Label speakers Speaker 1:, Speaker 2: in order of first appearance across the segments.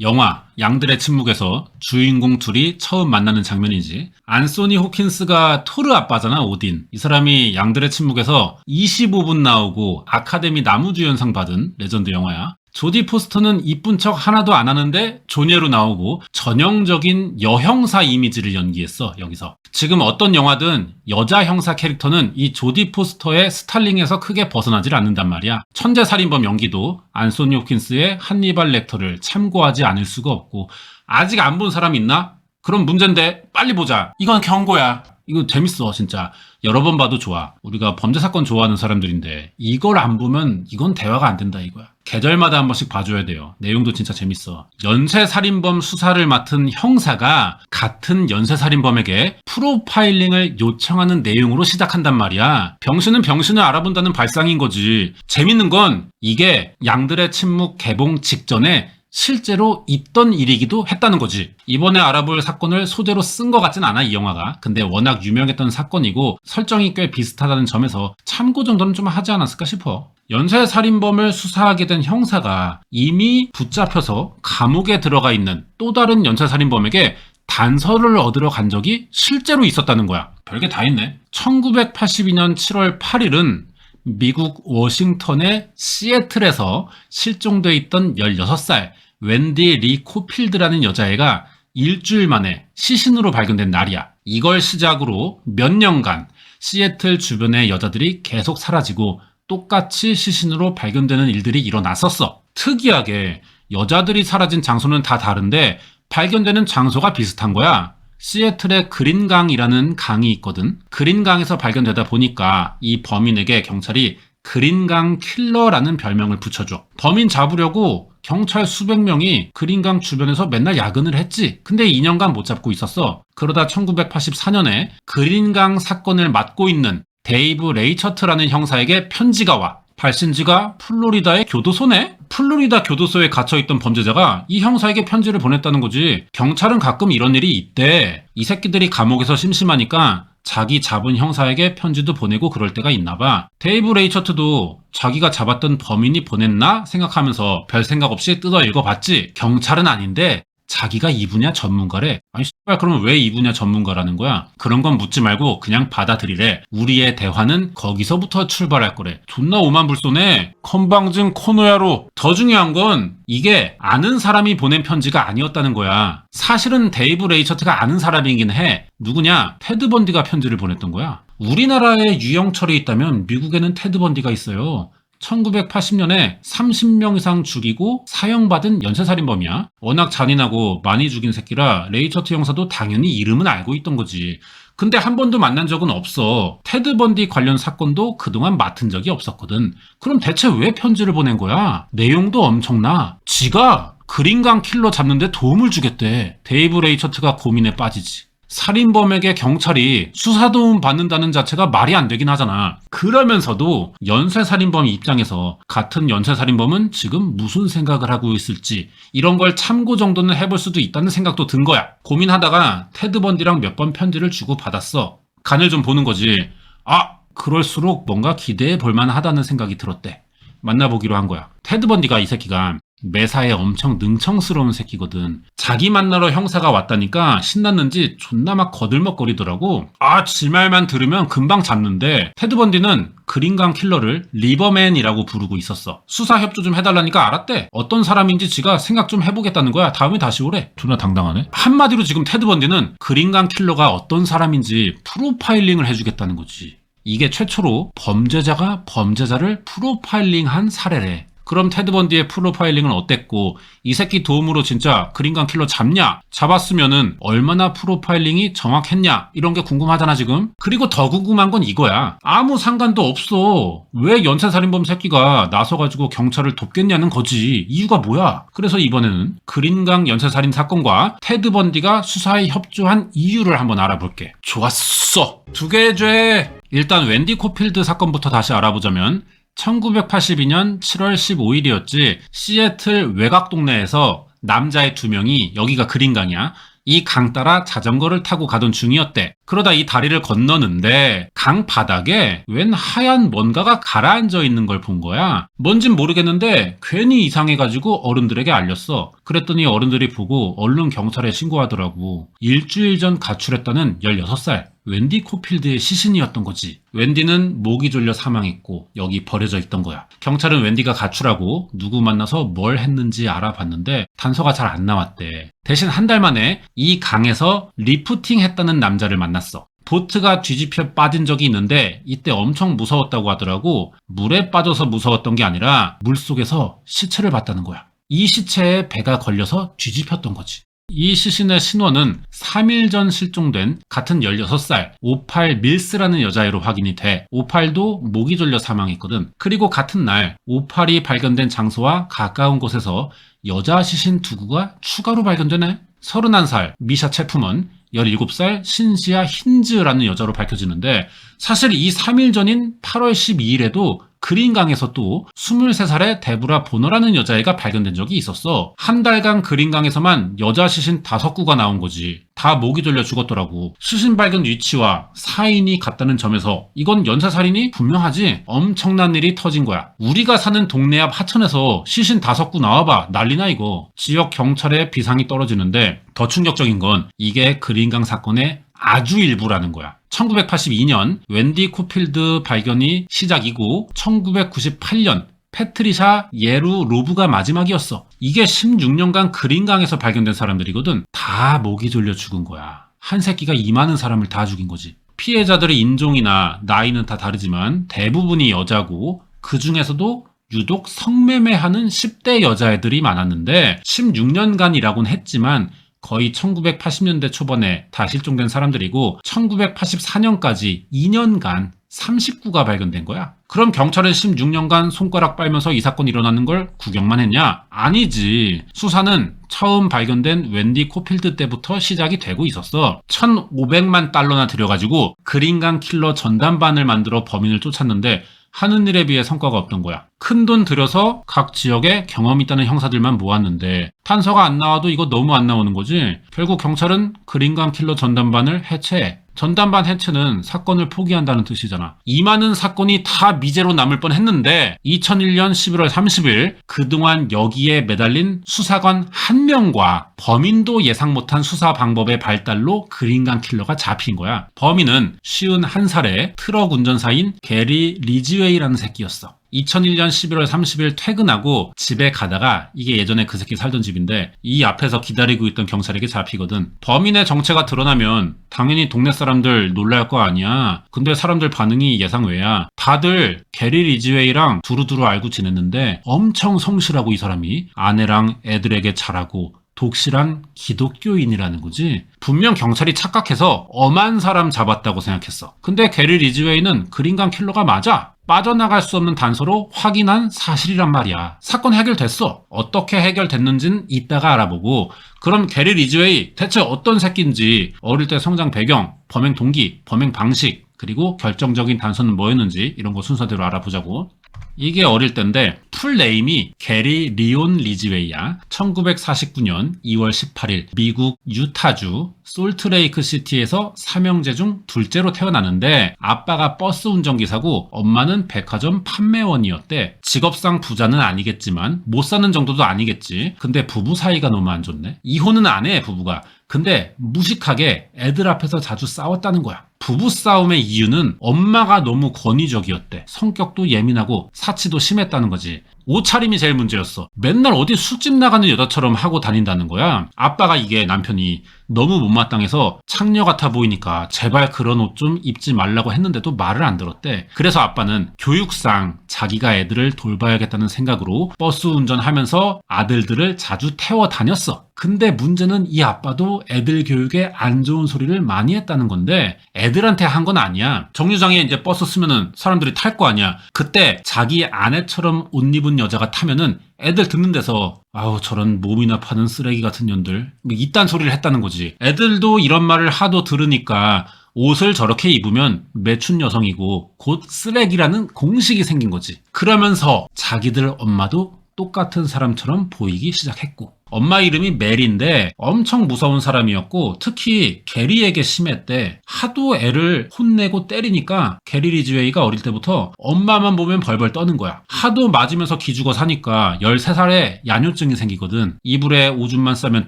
Speaker 1: 영화 양들의 침묵에서 주인공 둘이 처음 만나는 장면이지. 안소니 호킨스가 토르 아빠잖아, 오딘. 이 사람이 양들의 침묵에서 25분 나오고 아카데미 나무주연상 받은 레전드 영화야. 조디 포스터는 이쁜 척 하나도 안 하는데 조녀로 나오고 전형적인 여형사 이미지를 연기했어, 여기서. 지금 어떤 영화든 여자 형사 캐릭터는 이 조디 포스터의 스탈링에서 크게 벗어나질 않는단 말이야. 천재 살인범 연기도 안소니 호킨스의 한니발 렉터를 참고하지 않을 수가 없고 아직 안 본 사람 있나? 그럼 문제인데 빨리 보자. 이건 경고야. 이거 재밌어 진짜. 여러 번 봐도 좋아. 우리가 범죄 사건 좋아하는 사람들인데 이걸 안 보면 이건 대화가 안 된다 이거야. 계절마다 한 번씩 봐줘야 돼요. 내용도 진짜 재밌어. 연쇄살인범 수사를 맡은 형사가 같은 연쇄살인범에게 프로파일링을 요청하는 내용으로 시작한단 말이야. 병신은 병신을 알아본다는 발상인 거지. 재밌는 건 이게 양들의 침묵 개봉 직전에 실제로 있던 일이기도 했다는 거지. 이번에 알아볼 사건을 소재로 쓴 것 같진 않아, 이 영화가. 근데 워낙 유명했던 사건이고 설정이 꽤 비슷하다는 점에서 참고 정도는 좀 하지 않았을까 싶어. 연쇄 살인범을 수사하게 된 형사가 이미 붙잡혀서 감옥에 들어가 있는 또 다른 연쇄 살인범에게 단서를 얻으러 간 적이 실제로 있었다는 거야. 별게 다 있네. 1982년 7월 8일은 미국 워싱턴의 시애틀에서 실종돼 있던 16살 웬디 리 코필드라는 여자애가 일주일 만에 시신으로 발견된 날이야. 이걸 시작으로 몇 년간 시애틀 주변의 여자들이 계속 사라지고 똑같이 시신으로 발견되는 일들이 일어났었어. 특이하게 여자들이 사라진 장소는 다 다른데 발견되는 장소가 비슷한 거야. 시애틀의 그린강이라는 강이 있거든. 그린강에서 발견되다 보니까 이 범인에게 경찰이 그린강 킬러라는 별명을 붙여줘. 범인 잡으려고 경찰 수백 명이 그린강 주변에서 맨날 야근을 했지. 근데 2년간 못 잡고 있었어. 그러다 1984년에 그린강 사건을 맡고 있는 데이브 레이처트라는 형사에게 편지가 와. 발신지가 플로리다의 교도소네? 플로리다 교도소에 갇혀있던 범죄자가 이 형사에게 편지를 보냈다는 거지. 경찰은 가끔 이런 일이 있대. 이 새끼들이 감옥에서 심심하니까 자기 잡은 형사에게 편지도 보내고 그럴 때가 있나 봐. 데이브 레이처트도 자기가 잡았던 범인이 보냈나 생각하면서 별 생각 없이 뜯어 읽어봤지. 경찰은 아닌데 자기가 이 분야 전문가래. 아니, 씨발, 그러면 왜 이 분야 전문가라는 거야? 그런 건 묻지 말고 그냥 받아들이래. 우리의 대화는 거기서부터 출발할 거래. 존나 오만불손해. 건방진 코노야로. 더 중요한 건 이게 아는 사람이 보낸 편지가 아니었다는 거야. 사실은 데이브 레이처트가 아는 사람이긴 해. 누구냐? 테드 번디가 편지를 보냈던 거야. 우리나라에 유영철이 있다면 미국에는 테드 번디가 있어요. 1980년에 30명 이상 죽이고 사형받은 연쇄살인범이야. 워낙 잔인하고 많이 죽인 새끼라 레이처트 형사도 당연히 이름은 알고 있던 거지. 근데 한 번도 만난 적은 없어. 테드 번디 관련 사건도 그동안 맡은 적이 없었거든. 그럼 대체 왜 편지를 보낸 거야? 내용도 엄청나. 지가 그린강 킬러 잡는데 도움을 주겠대. 데이브 레이처트가 고민에 빠지지. 살인범에게 경찰이 수사도움 받는다는 자체가 말이 안 되긴 하잖아. 그러면서도 연쇄살인범 입장에서 같은 연쇄살인범은 지금 무슨 생각을 하고 있을지 이런 걸 참고 정도는 해볼 수도 있다는 생각도 든 거야. 고민하다가 테드 번디랑 몇 번 편지를 주고 받았어. 간을 좀 보는 거지. 아, 그럴수록 뭔가 기대해 볼만 하다는 생각이 들었대. 만나보기로 한 거야. 테드 번디가 이 새끼가 매사에 엄청 능청스러운 새끼거든. 자기 만나러 형사가 왔다니까 신났는지 존나 막 거들먹거리더라고. 아, 지 말만 들으면 금방 잡는데 테드 번디는 그린강 킬러를 리버맨이라고 부르고 있었어. 수사 협조 좀 해달라니까 알았대. 어떤 사람인지 지가 생각 좀 해보겠다는 거야. 다음에 다시 오래. 존나 당당하네. 한마디로 지금 테드 번디는 그린강 킬러가 어떤 사람인지 프로파일링을 해주겠다는 거지. 이게 최초로 범죄자가 범죄자를 프로파일링한 사례래. 그럼 테드 번디의 프로파일링은 어땠고 이 새끼 도움으로 진짜 그린강 킬러 잡냐? 잡았으면은 얼마나 프로파일링이 정확했냐? 이런 게 궁금하잖아 지금. 그리고 더 궁금한 건 이거야. 아무 상관도 없어. 왜 연쇄살인범 새끼가 나서가지고 경찰을 돕겠냐는 거지. 이유가 뭐야? 그래서 이번에는 그린강 연쇄살인 사건과 테드 번디가 수사에 협조한 이유를 한번 알아볼게. 좋았어. 두 개의 죄. 일단 웬디 코필드 사건부터 다시 알아보자면 1982년 7월 15일이었지 시애틀 외곽 동네에서 남자의 두 명이 여기가 그린강이야. 이 강 따라 자전거를 타고 가던 중이었대. 그러다 이 다리를 건너는데 강 바닥에 웬 하얀 뭔가가 가라앉아 있는 걸 본 거야. 뭔진 모르겠는데 괜히 이상해가지고 어른들에게 알렸어. 그랬더니 어른들이 보고 얼른 경찰에 신고하더라고. 일주일 전 가출했다는 16살. 웬디 코필드의 시신이었던 거지. 웬디는 목이 졸려 사망했고 여기 버려져 있던 거야. 경찰은 웬디가 가출하고 누구 만나서 뭘 했는지 알아봤는데 단서가 잘 안 나왔대. 대신 한 달 만에 이 강에서 리프팅 했다는 남자를 만났어. 보트가 뒤집혀 빠진 적이 있는데 이때 엄청 무서웠다고 하더라고. 물에 빠져서 무서웠던 게 아니라 물속에서 시체를 봤다는 거야. 이 시체에 배가 걸려서 뒤집혔던 거지. 이 시신의 신원은 3일 전 실종된 같은 16살 오팔 밀스라는 여자애로 확인이 돼 오팔도 목이 졸려 사망했거든. 그리고 같은 날 오팔이 발견된 장소와 가까운 곳에서 여자 시신 두 구가 추가로 발견되네. 31살 미샤 체프먼 17살 신시아 힌즈라는 여자로 밝혀지는데 사실 이 3일 전인 8월 12일에도 그린강에서 또 23살의 데브라 보너라는 여자애가 발견된 적이 있었어. 한 달간 그린강에서만 여자 시신 다섯 구가 나온 거지. 다 목이 졸려 죽었더라고. 시신 발견 위치와 사인이 같다는 점에서 이건 연쇄살인이 분명하지. 엄청난 일이 터진 거야. 우리가 사는 동네 앞 하천에서 시신 다섯 구 나와봐. 난리나 이거. 지역 경찰의 비상이 떨어지는데 더 충격적인 건 이게 그린강 사건의 아주 일부라는 거야. 1982년 웬디 코필드 발견이 시작이고 1998년 패트리샤 예루 로브가 마지막이었어. 이게 16년간 그린강에서 발견된 사람들이거든. 다 목이 졸려 죽은 거야. 한 새끼가 이 많은 사람을 다 죽인 거지. 피해자들의 인종이나 나이는 다 다르지만 대부분이 여자고 그 중에서도 유독 성매매하는 10대 여자애들이 많았는데 16년간이라곤 했지만 거의 1980년대 초반에 다 실종된 사람들이고 1984년까지 2년간 39가 발견된 거야. 그럼 경찰은 16년간 손가락 빨면서 이 사건이 일어나는 걸 구경만 했냐? 아니지. 수사는 처음 발견된 웬디 코필드 때부터 시작이 되고 있었어. 1,500만 달러나 들여가지고 그린강 킬러 전담반을 만들어 범인을 쫓았는데 하는 일에 비해 성과가 없던 거야. 큰 돈 들여서 각 지역에 경험 있다는 형사들만 모았는데 탄서가 안 나와도 이거 너무 안 나오는 거지. 결국 경찰은 그린강 킬러 전담반을 해체해. 전담반 해체는 사건을 포기한다는 뜻이잖아. 이 많은 사건이 다 미제로 남을 뻔 했는데 2001년 11월 30일 그동안 여기에 매달린 수사관 한 명과 범인도 예상 못한 수사 방법의 발달로 그린강 킬러가 잡힌 거야. 범인은 쉬운 한 살의 트럭 운전사인 게리 리즈웨이라는 새끼였어. 2001년 11월 30일 퇴근하고 집에 가다가 이게 예전에 그 새끼 살던 집인데 이 앞에서 기다리고 있던 경찰에게 잡히거든. 범인의 정체가 드러나면 당연히 동네 사람들 놀랄 거 아니야. 근데 사람들 반응이 예상 외야. 다들 게리 리즈웨이랑 두루두루 알고 지냈는데 엄청 성실하고 이 사람이 아내랑 애들에게 잘하고 독실한 기독교인이라는 거지. 분명 경찰이 착각해서 엄한 사람 잡았다고 생각했어. 근데 게리 리즈웨이는 그린강 킬러가 맞아. 빠져나갈 수 없는 단서로 확인한 사실이란 말이야. 사건 해결됐어. 어떻게 해결됐는지는 이따가 알아보고 그럼 게리 리즈웨이 대체 어떤 새끼인지 어릴 때 성장 배경, 범행 동기, 범행 방식 그리고 결정적인 단서는 뭐였는지 이런 거 순서대로 알아보자고. 이게 어릴 때인데 풀네임이 게리 리온 리즈웨이야. 1949년 2월 18일 미국 유타주 솔트레이크 시티에서 삼형제 중 둘째로 태어나는데 아빠가 버스 운전기사고 엄마는 백화점 판매원이었대. 직업상 부자는 아니겠지만 못 사는 정도도 아니겠지. 근데 부부 사이가 너무 안 좋네. 이혼은 안 해 부부가. 근데 무식하게 애들 앞에서 자주 싸웠다는 거야. 부부 싸움의 이유는 엄마가 너무 권위적이었대. 성격도 예민하고 사치도 심했다는 거지. 옷차림이 제일 문제였어. 맨날 어디 술집 나가는 여자처럼 하고 다닌다는 거야. 아빠가 이게 남편이 너무 못마땅해서 창녀 같아 보이니까 제발 그런 옷 좀 입지 말라고 했는데도 말을 안 들었대. 그래서 아빠는 교육상 자기가 애들을 돌봐야겠다는 생각으로 버스 운전하면서 아들들을 자주 태워 다녔어. 근데 문제는 이 아빠도 애들 교육에 안 좋은 소리를 많이 했다는 건데 애들한테 한 건 아니야. 정류장에 이제 버스 쓰면은 사람들이 탈 거 아니야. 그때 자기 아내처럼 옷 입은 여자가 타면은 애들 듣는 데서 아우 저런 몸이나 파는 쓰레기 같은 년들 뭐 이딴 소리를 했다는 거지. 애들도 이런 말을 하도 들으니까 옷을 저렇게 입으면 매춘 여성이고 곧 쓰레기라는 공식이 생긴 거지. 그러면서 자기들 엄마도 똑같은 사람처럼 보이기 시작했고 엄마 이름이 멜인데 엄청 무서운 사람이었고 특히 게리에게 심했대. 하도 애를 혼내고 때리니까 게리 리즈웨이가 어릴 때부터 엄마만 보면 벌벌 떠는 거야. 하도 맞으면서 기죽어 사니까 13살에 야뇨증이 생기거든. 이불에 오줌만 싸면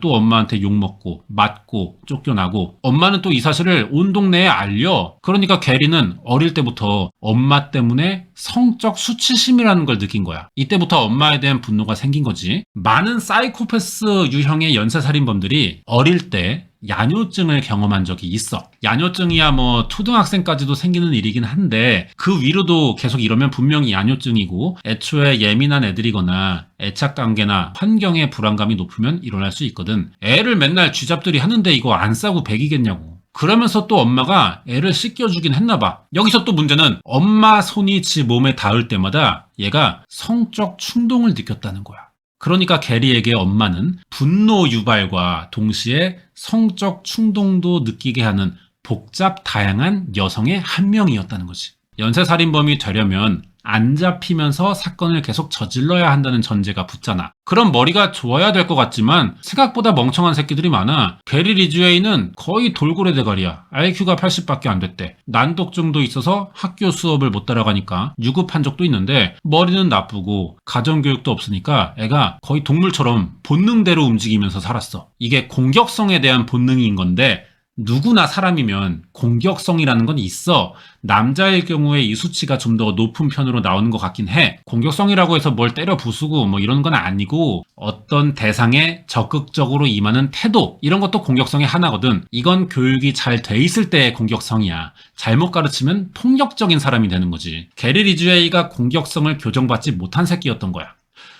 Speaker 1: 또 엄마한테 욕먹고 맞고 쫓겨나고 엄마는 또 이 사실을 온 동네에 알려. 그러니까 게리는 어릴 때부터 엄마 때문에 성적 수치심이라는 걸 느낀 거야. 이때부터 엄마에 대한 분노가 생긴 거지. 많은 사이코패스 유형의 연쇄살인범들이 어릴 때 야뇨증을 경험한 적이 있어. 야뇨증이야 뭐 초등학생까지도 생기는 일이긴 한데 그 위로도 계속 이러면 분명히 야뇨증이고 애초에 예민한 애들이거나 애착 관계나 환경의 불안감이 높으면 일어날 수 있거든. 애를 맨날 쥐잡들이 하는데 이거 안 싸고 백이겠냐고. 그러면서 또 엄마가 애를 씻겨주긴 했나봐. 여기서 또 문제는 엄마 손이 지 몸에 닿을 때마다 얘가 성적 충동을 느꼈다는 거야. 그러니까 게리에게 엄마는 분노 유발과 동시에 성적 충동도 느끼게 하는 복잡 다양한 여성의 한 명이었다는 거지. 연쇄살인범이 되려면 안 잡히면서 사건을 계속 저질러야 한다는 전제가 붙잖아. 그럼 머리가 좋아야 될 것 같지만 생각보다 멍청한 새끼들이 많아. 게리 리즈웨이는 거의 돌고래 대가리야. IQ가 80밖에 안 됐대. 난독증도 있어서 학교 수업을 못 따라가니까 유급한 적도 있는데 머리는 나쁘고 가정교육도 없으니까 애가 거의 동물처럼 본능대로 움직이면서 살았어. 이게 공격성에 대한 본능인 건데 누구나 사람이면 공격성이라는 건 있어. 남자일 경우에 이 수치가 좀 더 높은 편으로 나오는 것 같긴 해. 공격성이라고 해서 뭘 때려 부수고 뭐 이런 건 아니고 어떤 대상에 적극적으로 임하는 태도 이런 것도 공격성의 하나거든. 이건 교육이 잘 돼 있을 때의 공격성이야. 잘못 가르치면 폭력적인 사람이 되는 거지. 게리 리즈웨이가 공격성을 교정받지 못한 새끼였던 거야.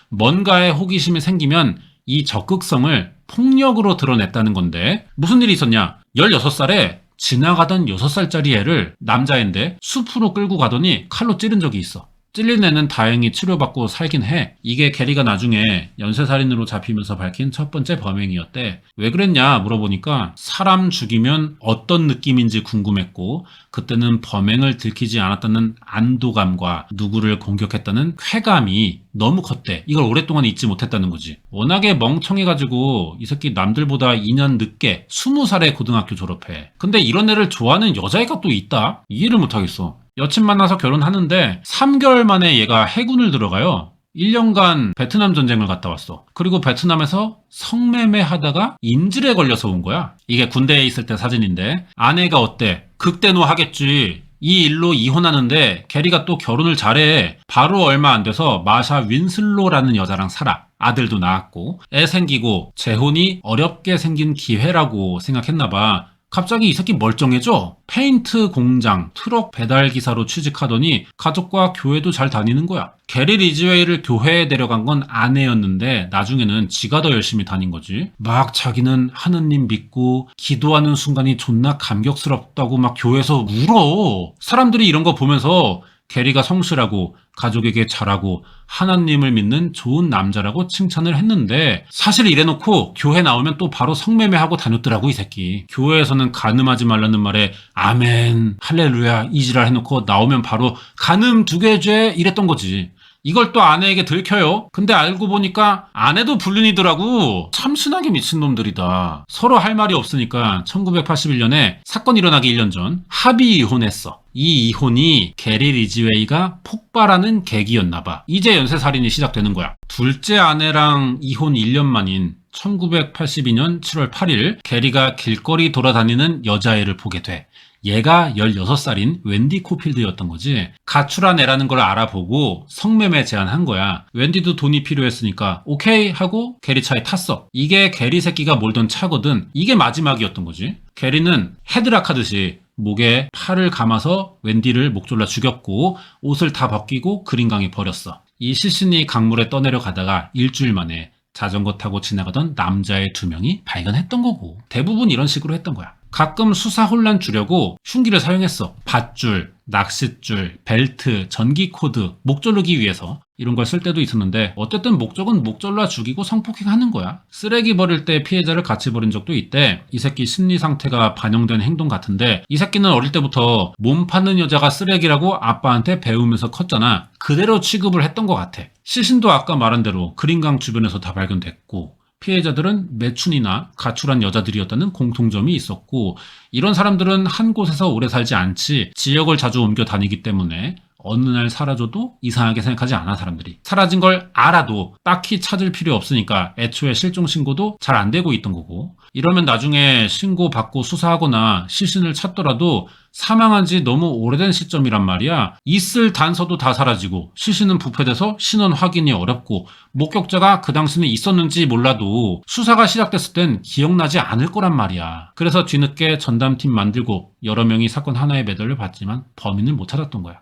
Speaker 1: 뭔가에 호기심이 생기면 이 적극성을 폭력으로 드러냈다는 건데 무슨 일이 있었냐? 16살에 지나가던 6살짜리 애를 남자인데 숲으로 끌고 가더니 칼로 찌른 적이 있어. 찔린 애는 다행히 치료받고 살긴 해. 이게 게리가 나중에 연쇄살인으로 잡히면서 밝힌 첫 번째 범행이었대. 왜 그랬냐 물어보니까 사람 죽이면 어떤 느낌인지 궁금했고 그때는 범행을 들키지 않았다는 안도감과 누구를 공격했다는 쾌감이 너무 컸대. 이걸 오랫동안 잊지 못했다는 거지. 워낙에 멍청해가지고 이 새끼 남들보다 2년 늦게 20살에 고등학교 졸업해. 근데 이런 애를 좋아하는 여자애가 또 있다? 이해를 못하겠어. 여친 만나서 결혼하는데 3개월 만에 얘가 해군을 들어가요. 1년간 베트남 전쟁을 갔다 왔어. 그리고 베트남에서 성매매 하다가 인질에 걸려서 온 거야. 이게 군대에 있을 때 사진인데 아내가 어때? 극대노 하겠지. 이 일로 이혼하는데 게리가 또 결혼을 잘해. 바로 얼마 안 돼서 마샤 윈슬로라는 여자랑 살아. 아들도 낳았고 애 생기고 재혼이 어렵게 생긴 기회라고 생각했나 봐. 갑자기 이 새끼 멀쩡해져? 페인트 공장, 트럭 배달 기사로 취직하더니 가족과 교회도 잘 다니는 거야. 게리 리즈웨이를 교회에 데려간 건 아내였는데 나중에는 지가 더 열심히 다닌 거지. 막 자기는 하느님 믿고 기도하는 순간이 존나 감격스럽다고 막 교회에서 울어. 사람들이 이런 거 보면서 게리가 성실하고 가족에게 잘하고 하나님을 믿는 좋은 남자라고 칭찬을 했는데 사실 이래놓고 교회 나오면 또 바로 성매매하고 다녔더라고 이 새끼. 교회에서는 간음하지 말라는 말에 아멘 할렐루야 이지랄 해놓고 나오면 바로 간음 두개 죄 이랬던 거지 이걸 또 아내에게 들켜요. 근데 알고 보니까 아내도 불륜이더라고. 참신하게 미친놈들이다. 서로 할 말이 없으니까 1981년에 사건 일어나기 1년 전 합의 이혼했어. 이 이혼이 게리 리즈웨이가 폭발하는 계기였나 봐. 이제 연쇄살인이 시작되는 거야. 둘째 아내랑 이혼 1년 만인 1982년 7월 8일 게리가 길거리 돌아다니는 여자애를 보게 돼. 얘가 16살인 웬디 코필드였던 거지. 가출한 애라는 걸 알아보고 성매매 제안한 거야. 웬디도 돈이 필요했으니까 오케이 하고 게리 차에 탔어. 이게 게리 새끼가 몰던 차거든. 이게 마지막이었던 거지. 게리는 헤드락 하듯이 목에 팔을 감아서 웬디를 목 졸라 죽였고 옷을 다 벗기고 그린강에 버렸어. 이 시신이 강물에 떠내려 가다가 일주일 만에 자전거 타고 지나가던 남자의 두 명이 발견했던 거고 대부분 이런 식으로 했던 거야. 가끔 수사 혼란 주려고 흉기를 사용했어. 밧줄, 낚싯줄, 벨트, 전기 코드, 목 조르기 위해서 이런 걸 쓸 때도 있었는데 어쨌든 목적은 목 졸라 죽이고 성폭행하는 거야. 쓰레기 버릴 때 피해자를 같이 버린 적도 있대. 이 새끼 심리 상태가 반영된 행동 같은데 이 새끼는 어릴 때부터 몸 파는 여자가 쓰레기라고 아빠한테 배우면서 컸잖아. 그대로 취급을 했던 것 같아. 시신도 아까 말한 대로 그린강 주변에서 다 발견됐고 피해자들은 매춘이나 가출한 여자들이었다는 공통점이 있었고 이런 사람들은 한 곳에서 오래 살지 않지 지역을 자주 옮겨 다니기 때문에 어느 날 사라져도 이상하게 생각하지 않아 사람들이. 사라진 걸 알아도 딱히 찾을 필요 없으니까 애초에 실종 신고도 잘 안 되고 있던 거고. 이러면 나중에 신고 받고 수사하거나 시신을 찾더라도 사망한 지 너무 오래된 시점이란 말이야. 있을 단서도 다 사라지고 시신은 부패돼서 신원 확인이 어렵고 목격자가 그 당시는 있었는지 몰라도 수사가 시작됐을 땐 기억나지 않을 거란 말이야. 그래서 뒤늦게 전담팀 만들고 여러 명이 사건 하나에 매달려 봤지만 범인을 못 찾았던 거야